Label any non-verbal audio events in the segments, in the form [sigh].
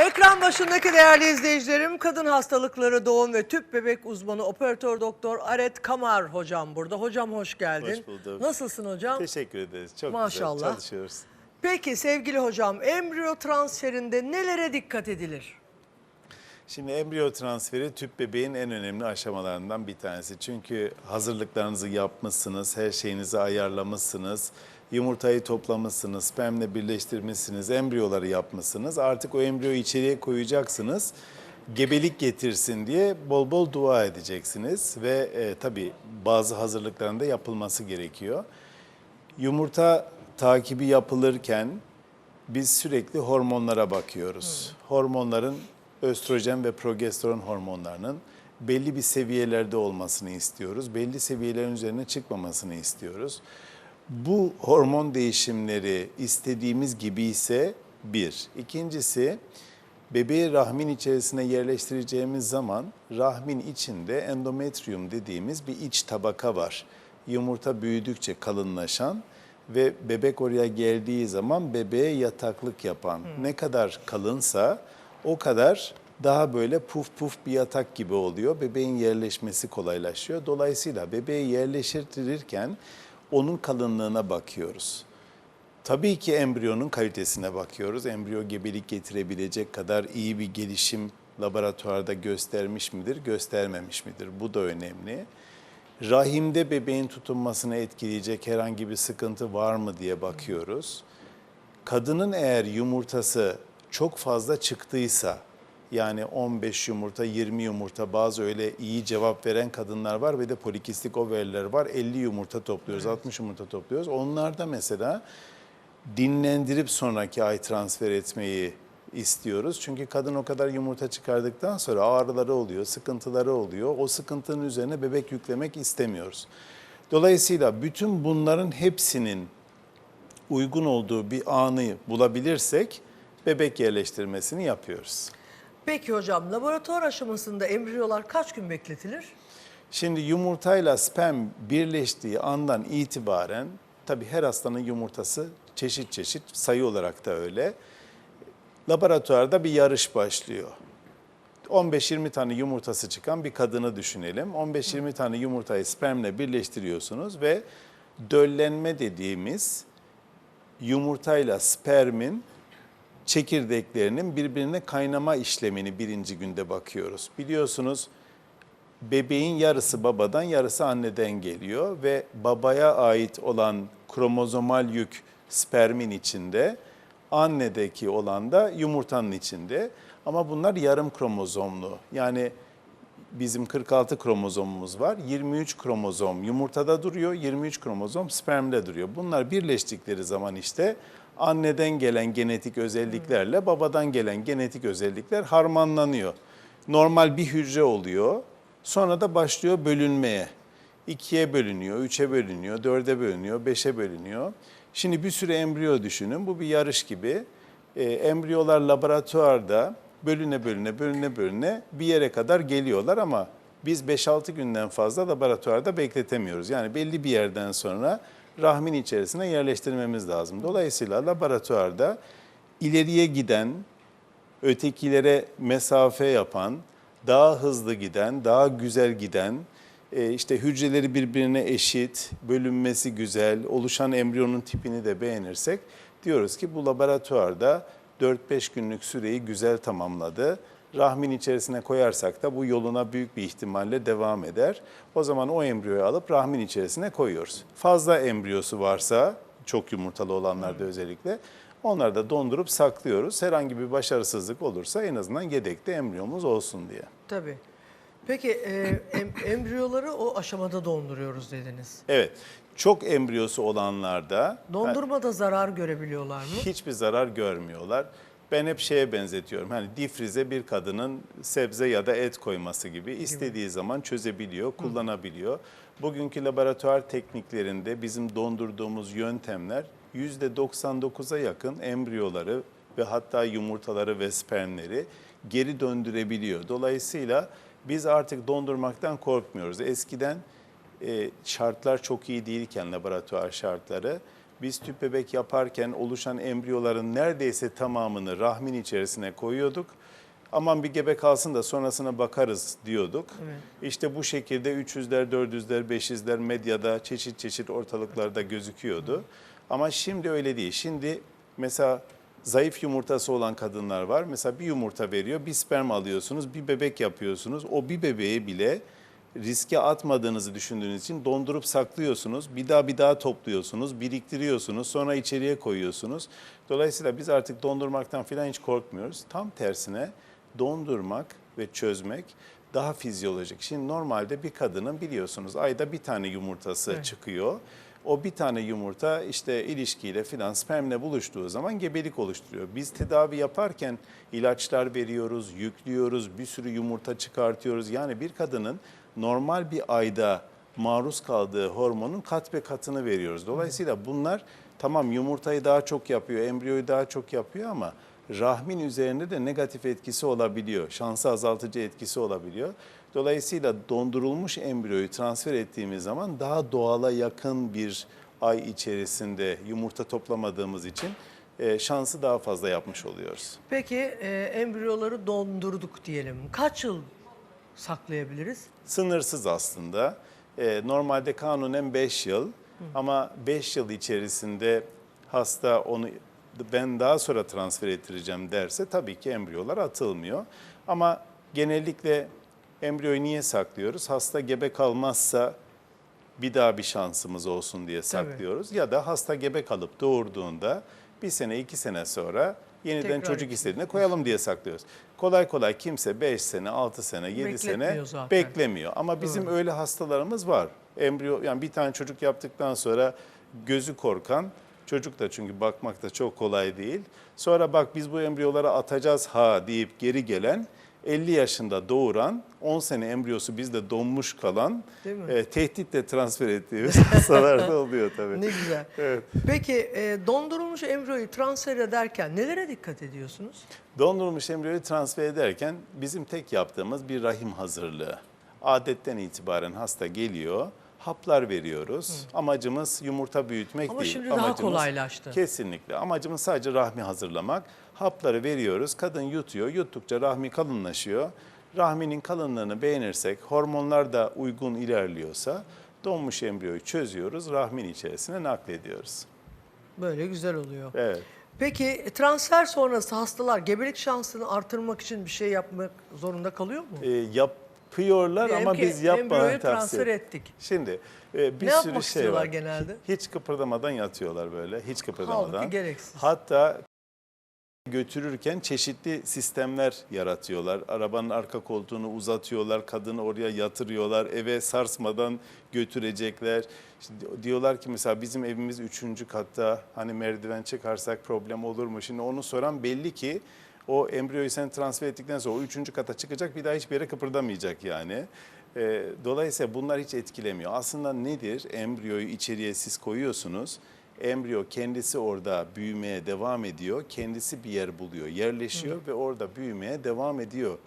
Ekran başındaki değerli izleyicilerim, kadın hastalıkları doğum ve tüp bebek uzmanı operatör doktor Aret Kamar hocam burada. Hocam hoş geldin. Hoş bulduk. Nasılsın hocam? Teşekkür ederiz. Çok Maşallah. güzel çalışıyoruz. Peki sevgili hocam, embriyo transferinde nelere dikkat edilir? Şimdi embriyo transferi tüp bebeğin en önemli aşamalarından bir tanesi. Çünkü hazırlıklarınızı yapmışsınız, her şeyinizi ayarlamışsınız, yumurtayı toplamışsınız, spermle birleştirmişsiniz, embriyoları yapmışsınız. Artık o embriyoyu içeriye koyacaksınız. Gebelik getirsin diye bol bol dua edeceksiniz ve e, tabii bazı hazırlıkların da yapılması gerekiyor. Yumurta takibi yapılırken biz sürekli hormonlara bakıyoruz. Hormonların östrojen ve progesteron hormonlarının belli bir seviyelerde olmasını istiyoruz. Belli seviyelerin üzerine çıkmamasını istiyoruz. Bu hormon değişimleri istediğimiz gibi ise bir. İkincisi bebeği rahmin içerisine yerleştireceğimiz zaman rahmin içinde endometrium dediğimiz bir iç tabaka var. Yumurta büyüdükçe kalınlaşan ve bebek oraya geldiği zaman bebeğe yataklık yapan ne kadar kalınsa o kadar daha böyle puf puf bir yatak gibi oluyor. Bebeğin yerleşmesi kolaylaşıyor. Dolayısıyla bebeği yerleştirirken onun kalınlığına bakıyoruz. Tabii ki embriyonun kalitesine bakıyoruz. Embriyo gebelik getirebilecek kadar iyi bir gelişim laboratuvarda göstermiş midir, göstermemiş midir? Bu da önemli. Rahimde bebeğin tutunmasını etkileyecek herhangi bir sıkıntı var mı diye bakıyoruz. Kadının eğer yumurtası çok fazla çıktıysa, yani 15 yumurta, 20 yumurta bazı öyle iyi cevap veren kadınlar var ve de polikistik overler var. 50 yumurta topluyoruz, 60 yumurta topluyoruz. Onlarda mesela dinlendirip sonraki ay transfer etmeyi istiyoruz. Çünkü kadın o kadar yumurta çıkardıktan sonra ağrıları oluyor, sıkıntıları oluyor. O sıkıntının üzerine bebek yüklemek istemiyoruz. Dolayısıyla bütün bunların hepsinin uygun olduğu bir anı bulabilirsek bebek yerleştirmesini yapıyoruz. Peki hocam, laboratuvar aşamasında embriyolar kaç gün bekletilir? Şimdi yumurtayla sperm birleştiği andan itibaren tabii her hastanın yumurtası çeşit çeşit sayı olarak da öyle. Laboratuvarda bir yarış başlıyor. 15-20 tane yumurtası çıkan bir kadını düşünelim. 15-20 tane yumurtayı spermle birleştiriyorsunuz ve döllenme dediğimiz yumurtayla spermin çekirdeklerinin birbirine kaynama işlemini birinci günde bakıyoruz. Biliyorsunuz bebeğin yarısı babadan yarısı anneden geliyor ve babaya ait olan kromozomal yük spermin içinde, annedeki olan da yumurtanın içinde. Ama bunlar yarım kromozomlu. Yani bizim 46 kromozomumuz var. 23 kromozom yumurtada duruyor, 23 kromozom spermde duruyor. Bunlar birleştikleri zaman işte anneden gelen genetik özelliklerle babadan gelen genetik özellikler harmanlanıyor. Normal bir hücre oluyor. Sonra da başlıyor bölünmeye. İkiye bölünüyor, üçe bölünüyor, dörde bölünüyor, beşe bölünüyor. Şimdi bir sürü embriyo düşünün. Bu bir yarış gibi. Ee, embriyolar laboratuvarda bölüne bölüne bölüne bölüne bir yere kadar geliyorlar ama biz 5-6 günden fazla laboratuvarda bekletemiyoruz. Yani belli bir yerden sonra rahmin içerisine yerleştirmemiz lazım. Dolayısıyla laboratuvarda ileriye giden, ötekilere mesafe yapan, daha hızlı giden, daha güzel giden, e, işte hücreleri birbirine eşit, bölünmesi güzel, oluşan embriyonun tipini de beğenirsek diyoruz ki bu laboratuvarda 4-5 günlük süreyi güzel tamamladı. Rahmin içerisine koyarsak da bu yoluna büyük bir ihtimalle devam eder. O zaman o embriyoyu alıp rahmin içerisine koyuyoruz. Fazla embriyosu varsa, çok yumurtalı olanlarda özellikle, onları da dondurup saklıyoruz. Herhangi bir başarısızlık olursa en azından yedekte embriyomuz olsun diye. Tabii. Peki e, em- embriyoları o aşamada donduruyoruz dediniz. Evet, çok embriyosu olanlarda Dondurmada zarar görebiliyorlar mı? hiçbir zarar görmüyorlar. Ben hep şeye benzetiyorum. Hani difrize bir kadının sebze ya da et koyması gibi istediği zaman çözebiliyor, kullanabiliyor. Bugünkü laboratuvar tekniklerinde bizim dondurduğumuz yöntemler %99'a yakın embriyoları ve hatta yumurtaları ve spermleri geri döndürebiliyor. Dolayısıyla biz artık dondurmaktan korkmuyoruz. Eskiden e, şartlar çok iyi değilken laboratuvar şartları Biz tüp bebek yaparken oluşan embriyoların neredeyse tamamını rahmin içerisine koyuyorduk. Aman bir gebe kalsın da sonrasına bakarız diyorduk. İşte bu şekilde 300'ler, 400'ler, 500'ler medyada çeşit çeşit ortalıklarda gözüküyordu. Ama şimdi öyle değil. Şimdi mesela zayıf yumurtası olan kadınlar var. Mesela bir yumurta veriyor, bir sperm alıyorsunuz, bir bebek yapıyorsunuz. O bir bebeği bile riske atmadığınızı düşündüğünüz için dondurup saklıyorsunuz. Bir daha bir daha topluyorsunuz, biriktiriyorsunuz, sonra içeriye koyuyorsunuz. Dolayısıyla biz artık dondurmaktan falan hiç korkmuyoruz. Tam tersine dondurmak ve çözmek daha fizyolojik. Şimdi normalde bir kadının biliyorsunuz ayda bir tane yumurtası çıkıyor. O bir tane yumurta işte ilişkiyle filan spermle buluştuğu zaman gebelik oluşturuyor. Biz tedavi yaparken ilaçlar veriyoruz, yüklüyoruz, bir sürü yumurta çıkartıyoruz. Yani bir kadının normal bir ayda maruz kaldığı hormonun kat ve katını veriyoruz. Dolayısıyla bunlar tamam yumurtayı daha çok yapıyor, embriyoyu daha çok yapıyor ama rahmin üzerinde de negatif etkisi olabiliyor. Şansı azaltıcı etkisi olabiliyor. Dolayısıyla dondurulmuş embriyoyu transfer ettiğimiz zaman daha doğala yakın bir ay içerisinde yumurta toplamadığımız için e, şansı daha fazla yapmış oluyoruz. Peki e, embriyoları dondurduk diyelim. Kaç yıl saklayabiliriz? Sınırsız aslında. E, normalde kanunen 5 yıl ama 5 yıl içerisinde hasta onu ben daha sonra transfer ettireceğim derse tabii ki embriyolar atılmıyor. Ama genellikle embriyoyu niye saklıyoruz? Hasta gebe kalmazsa bir daha bir şansımız olsun diye saklıyoruz. Ya da hasta gebe kalıp doğurduğunda bir sene iki sene sonra yeniden Tekrar çocuk istediğinde koyalım diye saklıyoruz. Kolay kolay kimse 5 sene, 6 sene, 7 sene zaten. beklemiyor. Ama bizim öyle hastalarımız var. Embriyo yani bir tane çocuk yaptıktan sonra gözü korkan çocuk da çünkü bakmak da çok kolay değil. Sonra bak biz bu embriyoları atacağız ha deyip geri gelen 50 yaşında doğuran, 10 sene embriyosu bizde donmuş kalan, e, tehditle transfer ettiğimiz [laughs] hastalar da [laughs] oluyor tabii. Ne güzel. Evet. Peki e, dondurulmuş embriyoyu transfer ederken nelere dikkat ediyorsunuz? Dondurulmuş embriyoyu transfer ederken bizim tek yaptığımız bir rahim hazırlığı. Adetten itibaren hasta geliyor, haplar veriyoruz. Amacımız yumurta büyütmek Ama değil. şimdi daha Amacımız- kolaylaştı. Kesinlikle. Amacımız sadece rahmi hazırlamak. Hapları veriyoruz, kadın yutuyor. Yuttukça rahmi kalınlaşıyor. Rahminin kalınlığını beğenirsek, hormonlar da uygun ilerliyorsa donmuş embriyoyu çözüyoruz, rahmin içerisine naklediyoruz. Böyle güzel oluyor. Evet. Peki e, transfer sonrası hastalar gebelik şansını artırmak için bir şey yapmak zorunda kalıyor mu? E, yapıyorlar ama ki biz yapmadan tavsiye ettik. Şimdi e, bir Ne sürü şey var. genelde? Hiç kıpırdamadan yatıyorlar böyle. Hiç kıpırdamadan. Halbuki gereksiz. Hatta götürürken çeşitli sistemler yaratıyorlar. Arabanın arka koltuğunu uzatıyorlar, kadını oraya yatırıyorlar, eve sarsmadan götürecekler. İşte di- diyorlar ki mesela bizim evimiz üçüncü katta, hani merdiven çıkarsak problem olur mu? Şimdi onu soran belli ki o embriyoyu sen transfer ettikten sonra o üçüncü kata çıkacak bir daha hiçbir yere kıpırdamayacak yani. Ee, dolayısıyla bunlar hiç etkilemiyor. Aslında nedir? Embriyoyu içeriye siz koyuyorsunuz embriyo kendisi orada büyümeye devam ediyor. Kendisi bir yer buluyor, yerleşiyor ve orada büyümeye devam ediyor.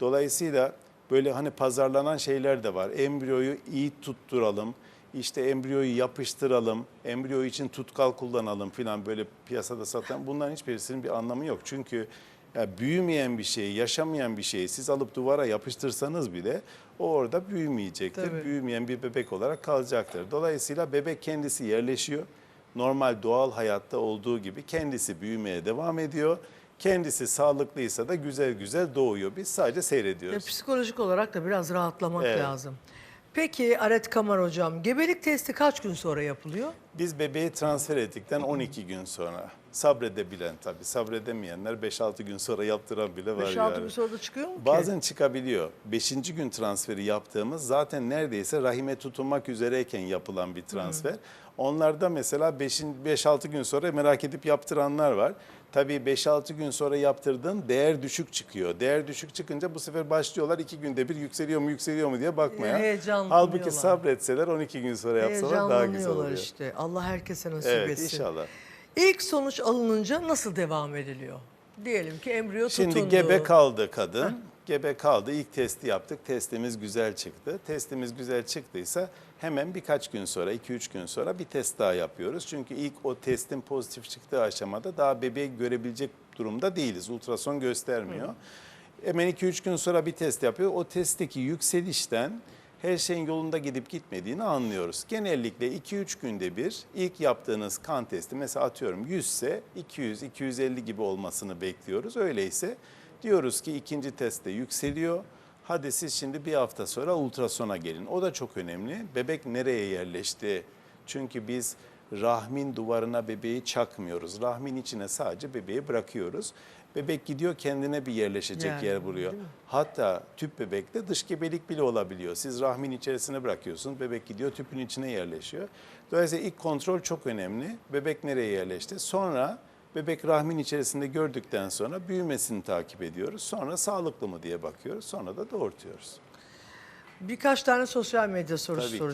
Dolayısıyla böyle hani pazarlanan şeyler de var. Embriyoyu iyi tutturalım, işte embriyoyu yapıştıralım, embriyo için tutkal kullanalım falan böyle piyasada satan bunların hiçbirisinin bir anlamı yok. Çünkü ya büyümeyen bir şeyi, yaşamayan bir şeyi siz alıp duvara yapıştırsanız bile o orada büyümeyecektir. Tabii. Büyümeyen bir bebek olarak kalacaktır. Dolayısıyla bebek kendisi yerleşiyor normal doğal hayatta olduğu gibi kendisi büyümeye devam ediyor. Kendisi sağlıklıysa da güzel güzel doğuyor. Biz sadece seyrediyoruz. psikolojik olarak da biraz rahatlamak Evet. lazım. Peki Aret Kamar hocam, gebelik testi kaç gün sonra yapılıyor? Biz bebeği transfer ettikten 12 gün sonra sabredebilen tabii sabredemeyenler 5-6 gün sonra yaptıran bile var 5-6 yani. gün sonra da çıkıyor mu ki? Bazen çıkabiliyor. Beşinci gün transferi yaptığımız zaten neredeyse rahime tutunmak üzereyken yapılan bir transfer. Onlarda mesela 5-6 gün sonra merak edip yaptıranlar var. Tabii 5-6 gün sonra yaptırdığın değer düşük çıkıyor. Değer düşük çıkınca bu sefer başlıyorlar iki günde bir yükseliyor mu yükseliyor mu diye bakmaya. Heyecanlanıyorlar. Halbuki sabretseler 12 gün sonra yapsalar daha güzel oluyor. işte. Allah herkese nasip Evet etsin. inşallah. İlk sonuç alınınca nasıl devam ediliyor? Diyelim ki embriyo Şimdi tutundu. gebe kaldı kadın. Gebe kaldı. İlk testi yaptık. Testimiz güzel çıktı. Testimiz güzel çıktıysa hemen birkaç gün sonra, 2-3 gün sonra bir test daha yapıyoruz. Çünkü ilk o testin pozitif çıktığı aşamada daha bebeği görebilecek durumda değiliz. Ultrason göstermiyor. Hemen 2-3 gün sonra bir test yapıyor. O testteki yükselişten her şeyin yolunda gidip gitmediğini anlıyoruz. Genellikle 2-3 günde bir ilk yaptığınız kan testi mesela atıyorum 100 ise 200-250 gibi olmasını bekliyoruz. Öyleyse diyoruz ki ikinci testte yükseliyor. Hadi siz şimdi bir hafta sonra ultrasona gelin. O da çok önemli. Bebek nereye yerleşti? Çünkü biz rahmin duvarına bebeği çakmıyoruz. Rahmin içine sadece bebeği bırakıyoruz. Bebek gidiyor kendine bir yerleşecek Yani, yer buluyor. Hatta tüp bebekte dış gebelik bile olabiliyor. Siz rahmin içerisine bırakıyorsunuz, bebek gidiyor tüpün içine yerleşiyor. Dolayısıyla ilk kontrol çok önemli. Bebek nereye yerleşti? Sonra bebek rahmin içerisinde gördükten sonra büyümesini takip ediyoruz. Sonra sağlıklı mı diye bakıyoruz. Sonra da doğurtuyoruz. Birkaç tane sosyal medya sorusu Tabii ki.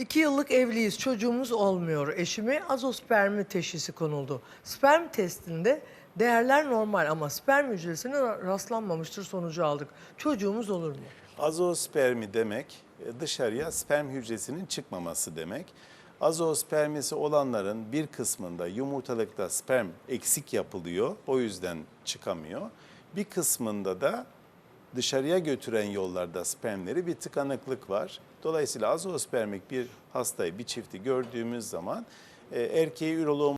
İki yıllık evliyiz, çocuğumuz olmuyor. Eşime azospermi teşhisi konuldu. Sperm testinde değerler normal ama sperm hücresine rastlanmamıştır sonucu aldık. Çocuğumuz olur mu? Azospermi demek e, dışarıya sperm hücresinin çıkmaması demek. Azospermisi olanların bir kısmında yumurtalıkta sperm eksik yapılıyor. O yüzden çıkamıyor. Bir kısmında da dışarıya götüren yollarda spermleri bir tıkanıklık var. Dolayısıyla azospermik bir hastayı, bir çifti gördüğümüz zaman e, erkeği üroloğun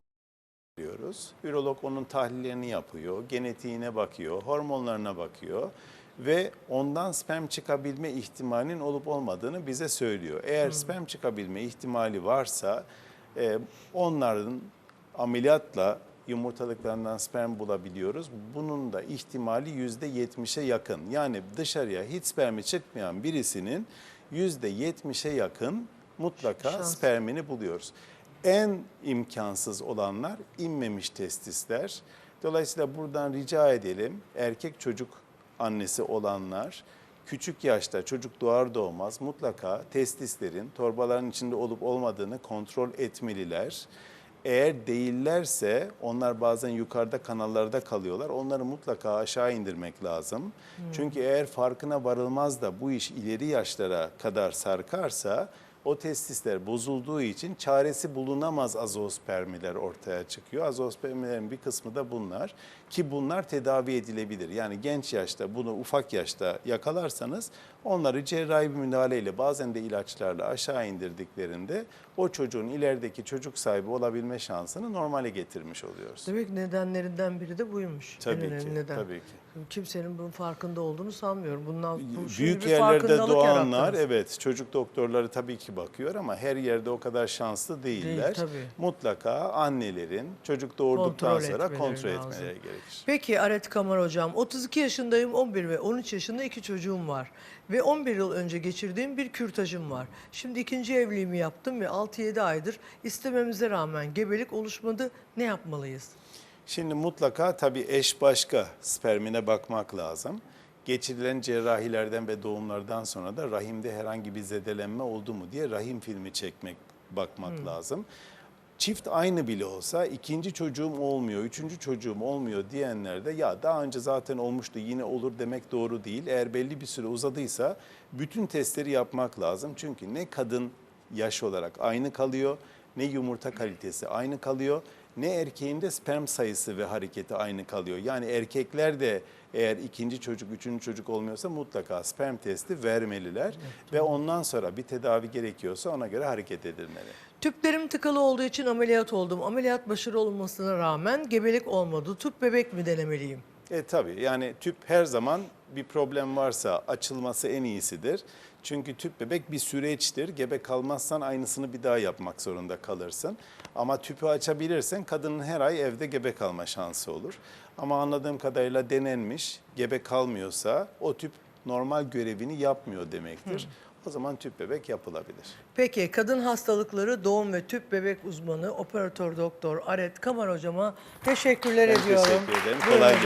diyoruz. Ürolog onun tahlillerini yapıyor, genetiğine bakıyor, hormonlarına bakıyor ve ondan sperm çıkabilme ihtimalinin olup olmadığını bize söylüyor. Eğer sperm çıkabilme ihtimali varsa e, onların ameliyatla yumurtalıklarından sperm bulabiliyoruz. Bunun da ihtimali yüzde yetmişe yakın. Yani dışarıya hiç spermi çıkmayan birisinin yüzde yetmişe yakın mutlaka Şans. spermini buluyoruz. En imkansız olanlar inmemiş testisler. Dolayısıyla buradan rica edelim erkek çocuk annesi olanlar küçük yaşta çocuk doğar doğmaz mutlaka testislerin torbaların içinde olup olmadığını kontrol etmeliler. Eğer değillerse onlar bazen yukarıda kanallarda kalıyorlar. Onları mutlaka aşağı indirmek lazım. Çünkü eğer farkına varılmaz da bu iş ileri yaşlara kadar sarkarsa o testisler bozulduğu için çaresi bulunamaz azospermiler ortaya çıkıyor. Azospermilerin bir kısmı da bunlar ki bunlar tedavi edilebilir. Yani genç yaşta bunu ufak yaşta yakalarsanız onları cerrahi bir müdahaleyle bazen de ilaçlarla aşağı indirdiklerinde o çocuğun ilerideki çocuk sahibi olabilme şansını normale getirmiş oluyoruz. Demek nedenlerinden biri de buymuş. En Tabii önemli ki, neden. tabii ki. Kimsenin bunun farkında olduğunu sanmıyorum. Bundan bu Büyük bir yerlerde doğanlar yarattınız. evet çocuk doktorları tabii ki bakıyor ama her yerde o kadar şanslı değiller. tabii. Mutlaka annelerin çocuk doğurduktan Kontrol sonra etmeleri kontrol lazım. etmeleri gerekir. Peki Aret Kamar hocam 32 yaşındayım 11 ve 13 yaşında iki çocuğum var. Ve 11 yıl önce geçirdiğim bir kürtajım var. Şimdi ikinci evliliğimi yaptım ve 6-7 aydır istememize rağmen gebelik oluşmadı. Ne yapmalıyız? Şimdi mutlaka tabii eş başka spermine bakmak lazım. Geçirilen cerrahilerden ve doğumlardan sonra da rahimde herhangi bir zedelenme oldu mu diye rahim filmi çekmek, bakmak lazım. Çift aynı bile olsa ikinci çocuğum olmuyor, üçüncü çocuğum olmuyor diyenler de ya daha önce zaten olmuştu yine olur demek doğru değil. Eğer belli bir süre uzadıysa bütün testleri yapmak lazım. Çünkü ne kadın yaş olarak aynı kalıyor, ne yumurta kalitesi aynı kalıyor, ne erkeğin de sperm sayısı ve hareketi aynı kalıyor. Yani erkekler de eğer ikinci çocuk, üçüncü çocuk olmuyorsa mutlaka sperm testi vermeliler ve ondan sonra bir tedavi gerekiyorsa ona göre hareket edilmeli. Tüplerim tıkalı olduğu için ameliyat oldum. Ameliyat başarılı olmasına rağmen gebelik olmadı. Tüp bebek mi denemeliyim? E tabii yani tüp her zaman bir problem varsa açılması en iyisidir. Çünkü tüp bebek bir süreçtir. Gebe kalmazsan aynısını bir daha yapmak zorunda kalırsın. Ama tüpü açabilirsen kadının her ay evde gebe kalma şansı olur. Ama anladığım kadarıyla denenmiş, gebe kalmıyorsa o tüp normal görevini yapmıyor demektir. O zaman tüp bebek yapılabilir. Peki kadın hastalıkları doğum ve tüp bebek uzmanı operatör doktor Aret Kamar hocama teşekkürler Ben ediyorum. teşekkür ederim. Kolay